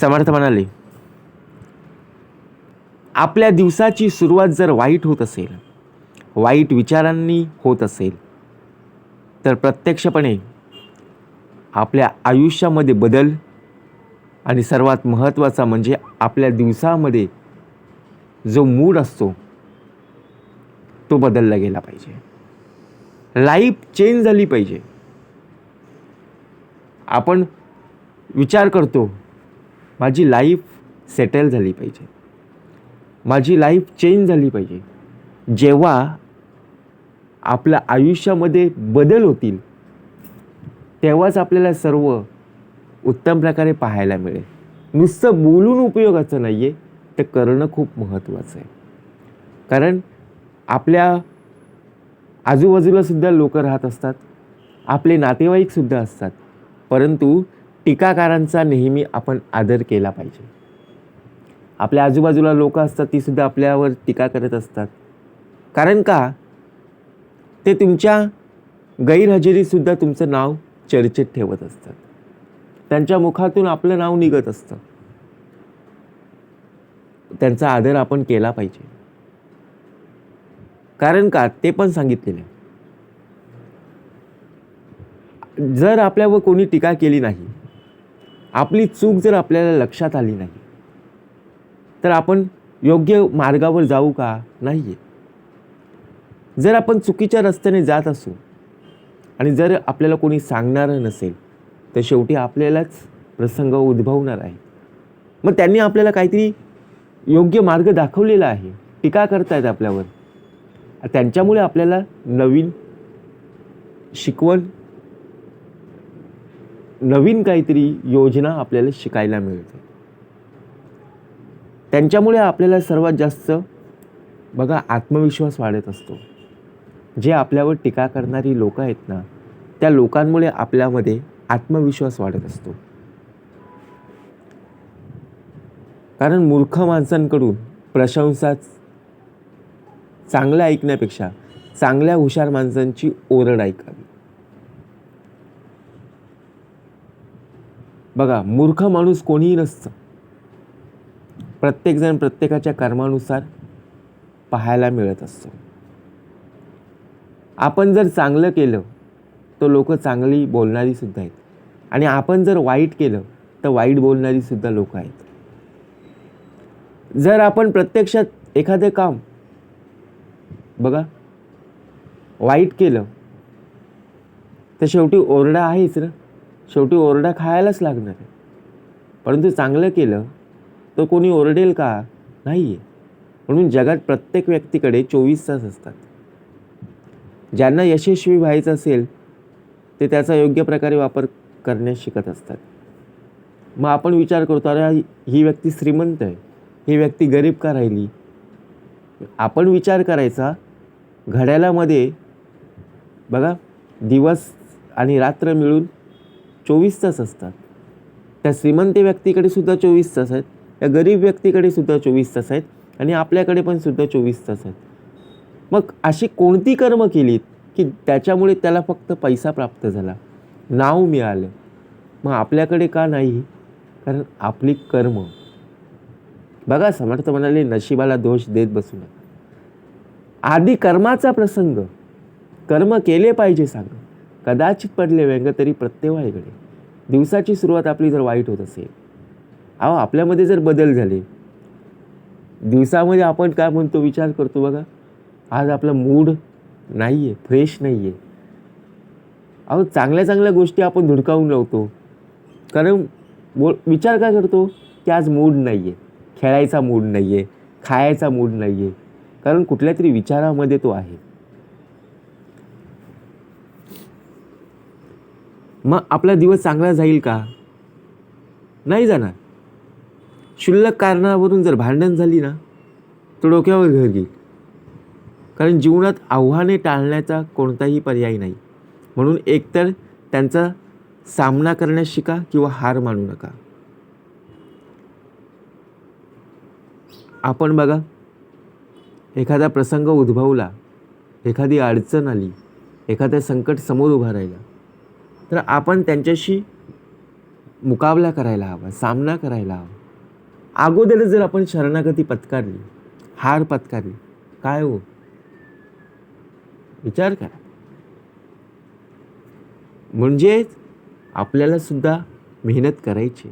समर्थ म्हणाले आपल्या दिवसाची सुरुवात जर वाईट होत असेल वाईट विचारांनी होत असेल तर प्रत्यक्षपणे आपल्या आयुष्यामध्ये बदल आणि सर्वात महत्त्वाचा म्हणजे आपल्या दिवसामध्ये जो मूड असतो तो बदलला गेला पाहिजे. लाईफ चेंज झाली पाहिजे. आपण विचार करतो माझी लाईफ सेटल झाली पाहिजे. माझी लाईफ चेंज झाली पाहिजे. जेव्हा आपल्या आयुष्यामध्ये बदल होतील तेव्हाच आपल्याला सर्व उत्तम प्रकारे पाहायला मिळेल. नुसतं बोलून उपयोगाचं नाही आहे ते करणं खूप महत्त्वाचं आहे. कारण आपल्या आजूबाजूलासुद्धा लोक राहत असतात आपले नातेवाईकसुद्धा असतात परंतु टीकाकारांचा नेहमी आपण आदर केला पाहिजे. आपल्या आजूबाजूला लोक असतात तीसुद्धा आपल्यावर टीका करत असतात. कारण का? ते तुमच्या गैरहजेरीतसुद्धा तुमचं नाव चर्चेत ठेवत असतात. त्यांच्या मुखातून आपलं नाव निघत असतं. त्यांचा आदर आपण केला पाहिजे. कारण का? ते पण सांगितलेले जर आपल्यावर कोणी टीका केली नाही आपली चूक जर आपल्याला लक्षात आली नाही तर आपण योग्य मार्गावर जाऊ का? नाही आहे जर आपण चुकीच्या रस्त्याने जात असू आणि जर आपल्याला कोणी सांगणारं नसेल तर शेवटी आपल्यालाच प्रसंग उद्भवणार आहे. मग त्यांनी आपल्याला काहीतरी योग्य मार्ग दाखवलेला आहे. टीका करतायत आपल्यावर. त्यांच्यामुळे आपल्याला नवीन शिकवण नवीन काहीतरी योजना आपल्याला शिकायला मिळते. त्यांच्यामुळे आपल्याला सर्वात जास्त बघा आत्मविश्वास वाढत असतो. जे आपल्यावर टीका करणारी लोक आहेत ना त्या लोकांमुळे आपल्यामध्ये आत्मविश्वास वाढत असतो. कारण मूर्ख माणसांकडून प्रशंसा चांगल्या ऐकण्यापेक्षा चांगल्या हुशार माणसांची ओरड ऐकावी. बघा मूर्ख माणूस कोणीही नसतं. प्रत्येकजण प्रत्येकाच्या कर्मानुसार पाहायला मिळत असतो. आपण जर चांगलं केलं तर लोक चांगली बोलणारी सुद्धा आहेत. आणि आपण जर वाईट केलं तर वाईट बोलणारी सुद्धा लोक आहेत. जर आपण प्रत्यक्षात एखादं काम बघा वाईट केलं तर शेवटी ओरडा आहेच ना. शेवटी ओरडा खायलाच लागणार आहे. परंतु चांगलं केलं तर कोणी ओरडेल का? नाही आहे म्हणून जगात प्रत्येक व्यक्तीकडे चोवीस तास असतात. ज्यांना यशस्वी व्हायचं असेल ते त्याचा योग्य प्रकारे वापर करण्यास शिकत असतात. मग आपण विचार करतो अरे ही व्यक्ती श्रीमंत आहे. ही व्यक्ती गरीब का राहिली? आपण विचार करायचा घड्याळामध्ये बघा दिवस आणि रात्र मिळून चोवीस तास असतात. त्या श्रीमंत व्यक्तीकडे सुद्धा चोवीस तास आहेत. त्या गरीब व्यक्तीकडे सुद्धा चोवीस तास आहेत. आणि आपल्याकडे पण सुद्धा चोवीस तास आहेत. मग अशी कोणती कर्म केलीत की त्याच्यामुळे त्याला फक्त पैसा प्राप्त झाला? नाव मिळालं. मग आपल्याकडे का नाही? कारण आपली कर्म. बघा समर्थ म्हणाले नशिबाला दोष देत बसू नका. आधी कर्माचा प्रसंग. कर्म केले पाहिजे सांग. कदाचित पडले व्यंग तरी प्रत्येवाईकडे दिवसाची सुरुवात आपली जर वाईट होत असेल अहो आपल्यामध्ये जर बदल झाले दिवसामध्ये आपण काय म्हणतो विचार करतो बघा. आज आपला मूड नाही आहे फ्रेश नाही आहे अहो चांगल्या चांगल्या गोष्टी आपण धुडकावून लावतो. कारण बोल विचार काय करतो की आज मूड नाही आहे खेळायचा मूड नाही आहे खायचा मूड नाही आहे कारण कुठल्या तरी विचारामध्ये तो आहे. मग आपला दिवस चांगला जाईल का? नाही जाणार. क्षुल्लक कारणावरून जर भांडण झाली ना तर डोक्यावर घर घेईल. कारण जीवनात आव्हाने टाळण्याचा कोणताही पर्याय नाही. म्हणून एकतर त्यांचा सामना करण्यास शिका किंवा हार मानू नका. आपण बघा एखादा प्रसंग उद्भवला एखादी अडचण आली एखादं संकट समोर उभा राहिला तर आपण त्यांच्याशी मुकाबला करायला हवा सामना करायला हवा. अगोदरच जर आपण शरणागती पत्कारली हार पत्कारली काय हो? विचार करा. म्हणजेच आपल्याला सुद्धा मेहनत करायची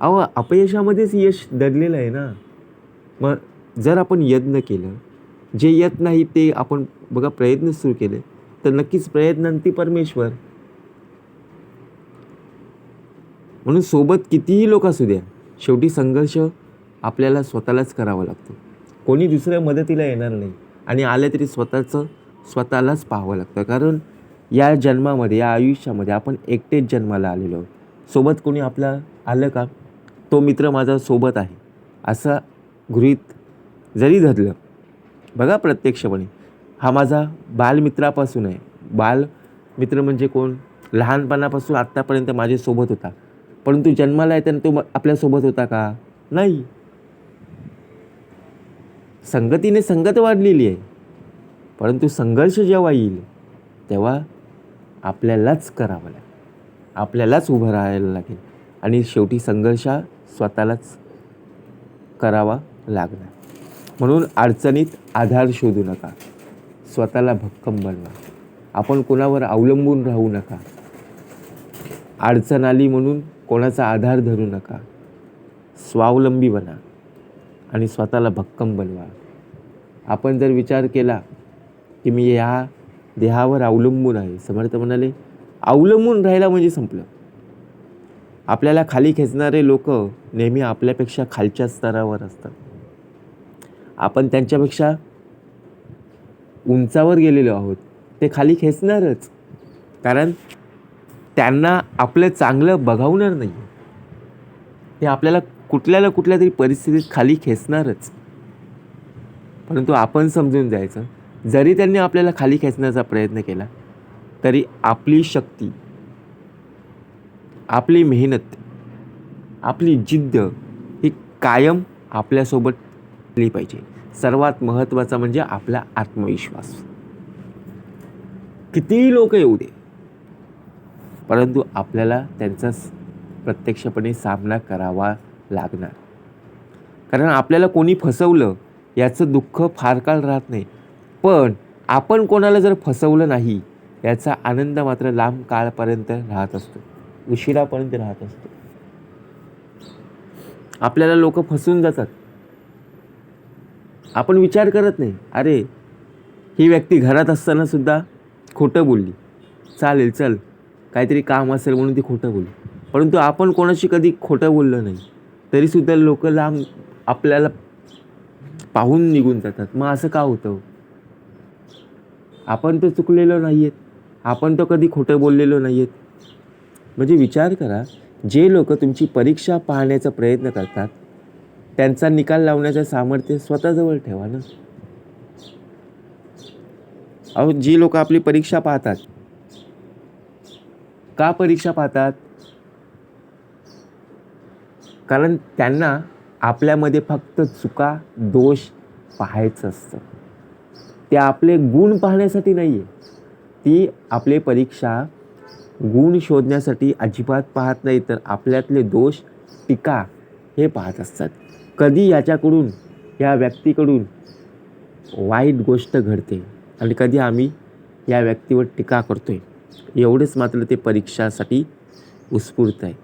अहो अपयशामध्येच यश दडलेलं आहे ना. मग जर आपण यत्न केलं जे येत नाही ते आपण बघा प्रयत्न सुरू केले तर नक्कीच प्रयत्नांती परमेश्वर म्हणून सोबत कितीही लोक असू द्या शेवटी संघर्ष आपल्याला स्वतःलाच करावा लागतो. कोणी दुसऱ्या मदतीला येणार नाही आणि आलं तरी स्वतःचं स्वतःलाच पाहावं लागतं. कारण या जन्मामध्ये या आयुष्यामध्ये आपण एकटेच जन्माला आलेलो आहोत. सोबत कोणी आपला आलं का? तो मित्र माझा सोबत आहे. असं गृहीत जरी धरलं बघा प्रत्यक्षपणे हा माझा बालमित्रापासून आहे. बालमित्र म्हणजे कोण? लहानपणापासून आत्तापर्यंत माझ्यासोबत होता. परंतु जन्माला येताना तो आपल्यासोबत होता का? नाही. संगतीने संगत वाढलेली आहे. परंतु संघर्ष जेव्हा येईल तेव्हा आपल्यालाच करावं लागेल. आपल्यालाच उभं राहायला लागेल. आणि शेवटी संघर्ष स्वतःलाच करावा लागणार. म्हणून अडचणीत आधार शोधू नका. स्वतःला भक्कम बनवा. आपण कोणावर अवलंबून राहू नका. अडचण आली म्हणून कोणाचा आधार धरू नका. स्वावलंबी बना आणि स्वतःला भक्कम बनवा. आपण जर विचार केला की मी या देहावर अवलंबून आहे समर्थ म्हणाले अवलंबून राहिला म्हणजे संपलं. आपल्याला खाली खेचणारे लोक नेहमी आपल्यापेक्षा खालच्या स्तरावर असतात. आपण त्यांच्यापेक्षा उंचावर गेलेलो आहोत. ते खाली खेचणारच. कारण त्यांना आपलं चांगलं बघावणार नाही ते आपल्याला कुठल्या ना कुठल्या तरी परिस्थितीत खाली खेचणारच. परंतु आपण समजून जायचं जरी त्यांनी आपल्याला खाली खेचण्याचा प्रयत्न केला तरी आपली शक्ती आपली मेहनत आपली जिद्द ही कायम आपल्यासोबत असली पाहिजे. सर्वात महत्त्वाचा म्हणजे आपला आत्मविश्वास. कितीही लोक येऊ दे परंतु आपल्याला त्यांचा प्रत्यक्षपणे सामना करावा लागणार. कारण आपल्याला कोणी फसवलं याचं दुःख फार काळ राहत नाही. पण आपण कोणाला जर फसवलं नाही याचा आनंद मात्र लांब काळपर्यंत राहत असतो. उशिरापर्यंत राहत असतो. आपल्याला लोक फसून जातात. आपण विचार करत नाही. अरे ही व्यक्ती घरात असताना सुद्धा खोटं बोलली. चालेल चल. काहीतरी काम असेल म्हणून ती खोटं बोलली. परंतु आपण कोणाशी कधी खोटं बोललं नाही तरीसुद्धा लोक लांब आपल्याला पाहून निघून जातात. मग असं का होतं हो? आपण तर चुकलेलो नाही आहेत आपण तर कधी खोटं बोललेलो नाही आहेत म्हणजे विचार करा जे लोक तुमची परीक्षा पाहण्याचा प्रयत्न करतात त्यांचा निकाल लावण्याचं सामर्थ्य स्वतःजवळ ठेवा ना. अहो जी लोक आपली परीक्षा पाहतात का परीक्षा पाहतात? कारण त्यांना आपल्यामध्ये फक्त चुका दोष पाहायचं असतं. ते आपले गुण पाहण्यासाठी नाही आहे ती आपले परीक्षा गुण शोधण्यासाठी अजिबात पाहत नाही तर आपल्यातले दोष टीका हे पाहत असतात. कधी याच्याकडून या व्यक्तीकडून वाईट गोष्ट घडते आणि कधी आम्ही या व्यक्तीवर टीका करतो आहे एवढंच मात्र ते परीक्षासाठी उत्स्फूर्त आहे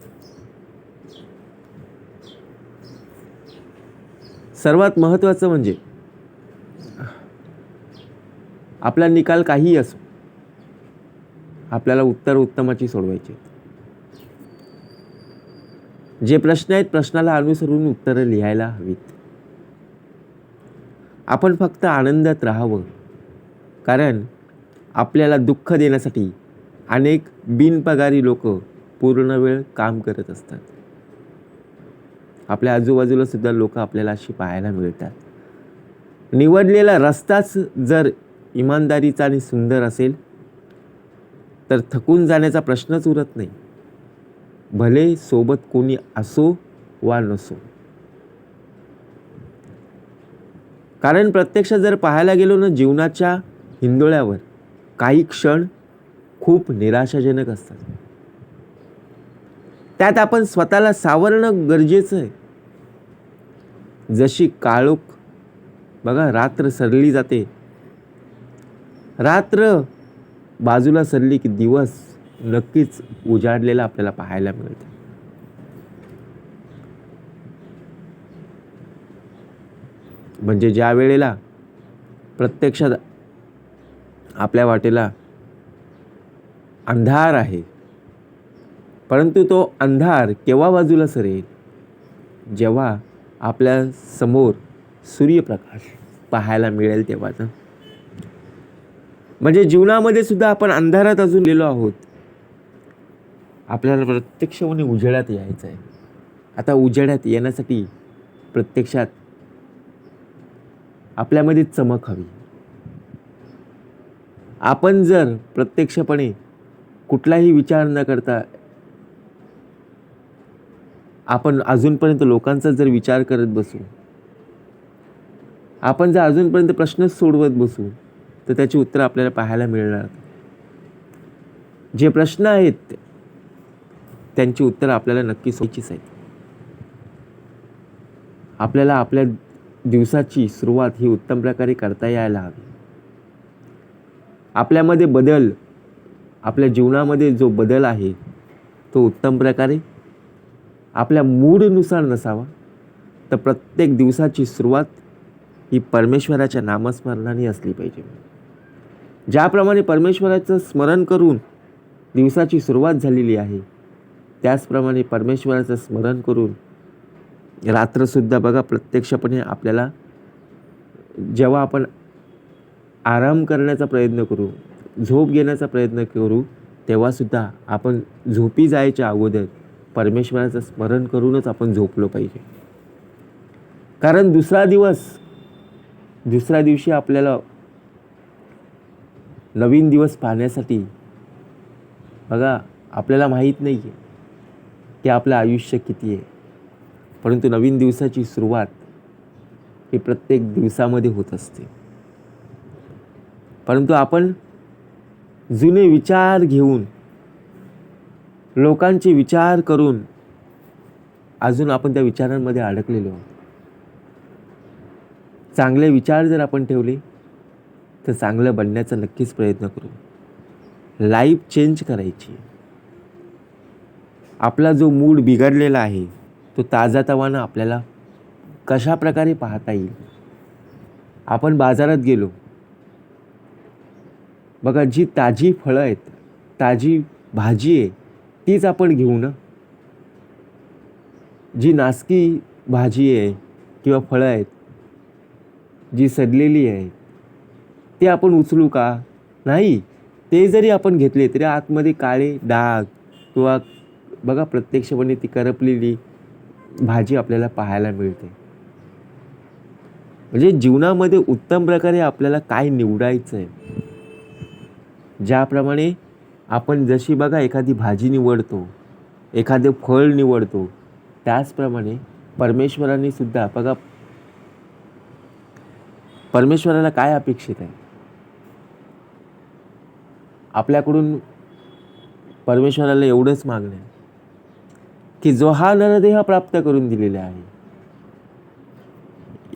सर्वात महत्त्वाचं म्हणजे आपला निकाल काहीही असो आपल्याला उत्तर उत्तमाची सोडवायची जे प्रश्न आहेत प्रश्नाला अनुसरून उत्तरं लिहायला हवीत. आपण फक्त आनंदात राहावं कारण आपल्याला दुःख देण्यासाठी अनेक बिनपगारी लोक पूर्ण वेळ काम करत असतात. आपल्या आजूबाजूला सुद्धा लोक आपल्याला अशी पाहायला मिळतात. निवडलेला रस्ताच जर इमानदारीचा आणि सुंदर असेल तर थकून जाण्याचा प्रश्नच उरत नाही. भले सोबत कोणी असो वा नसो. कारण प्रत्यक्ष जर पाहायला गेलो ना जीवनाच्या हिंदोळ्यावर काही क्षण खूप निराशाजनक असतात. त्यात आपण स्वतःला सावरणं गरजेचं आहे. जशी काळोख बघा रात्र सरली जाते. रात्र बाजूला सरली की दिवस नक्कीच उजाडलेला आपल्याला पाहायला मिळतं. म्हणजे ज्या वेळेला प्रत्यक्षात आपल्या वाटेला अंधार आहे. परंतु तो अंधार केव्हा बाजूला सरेल? जेव्हा आपल्यासमोर सूर्यप्रकाश पाहायला मिळेल तेव्हा तर म्हणजे जीवनामध्ये सुद्धा आपण अंधारात अजून गेलो आहोत. आपल्याला प्रत्यक्षपणे उजेडात यायचं आहे. आता उजेडात येण्यासाठी प्रत्यक्षात आपल्यामध्ये चमक हवी. आपण जर प्रत्यक्षपणे कुठलाही विचार न करता आपण अजूनपर्यंत लोकांचा जर विचार करत बसू आपण जर अजूनपर्यंत प्रश्नच सोडवत बसू तर त्याची उत्तर आपल्याला पाहायला मिळणार जे प्रश्न आहेत त्यांची उत्तर आपल्याला नक्की सोयीचीच आहेत. आपल्याला आपल्या दिवसाची सुरुवात ही उत्तम प्रकारे करता यायला हवी. आपल्यामध्ये बदल आपल्या जीवनामध्ये जो बदल आहे तो उत्तम प्रकारे आपल्या मूडनुसार नसावा. तर प्रत्येक दिवसाची सुरुवात ही परमेश्वराच्या नामस्मरणाने असली पाहिजे. ज्याप्रमाणे परमेश्वराचं स्मरण करून दिवसाची सुरुवात झालेली आहे त्याचप्रमाणे परमेश्वराचं स्मरण करून रात्रसुद्धा बघा प्रत्यक्षपणे आपल्याला जेव्हा आपण आराम करण्याचा प्रयत्न करू झोप घेण्याचा प्रयत्न करू तेव्हासुद्धा आपण झोपी जायच्या अगोदर परमेश्वराचं स्मरण करूनच आपण झोपलो पाहिजे. कारण दुसरा दिवस दुसऱ्या दिवशी आपल्याला नवीन दिवस पाहण्यासाठी बघा आपल्याला माहीत नाही आहे की आपलं आयुष्य किती आहे. परंतु नवीन दिवसाची सुरुवात ही प्रत्येक दिवसामध्ये होत असते. परंतु आपण जुने विचार घेऊन लोकांचे विचार करून अजून आपण त्या विचारांमध्ये अडकलेलो आहोत. चांगले विचार जर आपण ठेवले तर चांगलं बनण्याचा नक्कीच प्रयत्न करू. लाईफ चेंज करायची. आपला जो मूड बिघडलेला आहे तो ताजातवानं आपल्याला कशा प्रकारे पाहता येईल? आपण बाजारात गेलो बघा जी ताजी फळं आहेत ताजी भाजी आहे तीच आपण घेऊ ना? जी नासकी भाजी आहे किंवा फळं आहेत जी सडलेली आहे ते आपण उचलू का? नाही ते जरी आपण घेतले तरी आतमध्ये काळे डाग किंवा बघा प्रत्यक्षपणे ती करपलेली भाजी आपल्याला पाहायला मिळते. म्हणजे जीवनामध्ये उत्तम प्रकारे आपल्याला काय निवडायचं आहे ज्याप्रमाणे आपण जशी बघा एखादी भाजी निवडतो एखादे फळ निवडतो त्याचप्रमाणे परमेश्वराने सुद्धा बघा परमेश्वराला काय अपेक्षित आहे? आपल्याकडून परमेश्वराला एवढंच मागणं आहे की जो हा नरदेह प्राप्त करून दिलेला आहे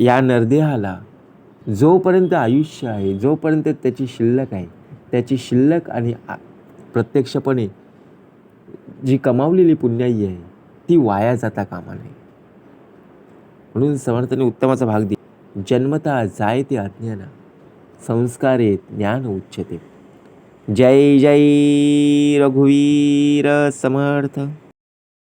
या नरदेहाला जोपर्यंत आयुष्य आहे जोपर्यंत त्याची शिल्लक आहे त्याची शिल्लक आणि प्रत्यक्षपणे जी कमावलेली पुण्याई आहे ती वाया जाता कामा नये. म्हणून समर्थाने उत्तमाचा भाग दे जन्मता जायते अज्ञाना संस्कारे ज्ञान उच्चते. जय जय रघुवीर समर्थ.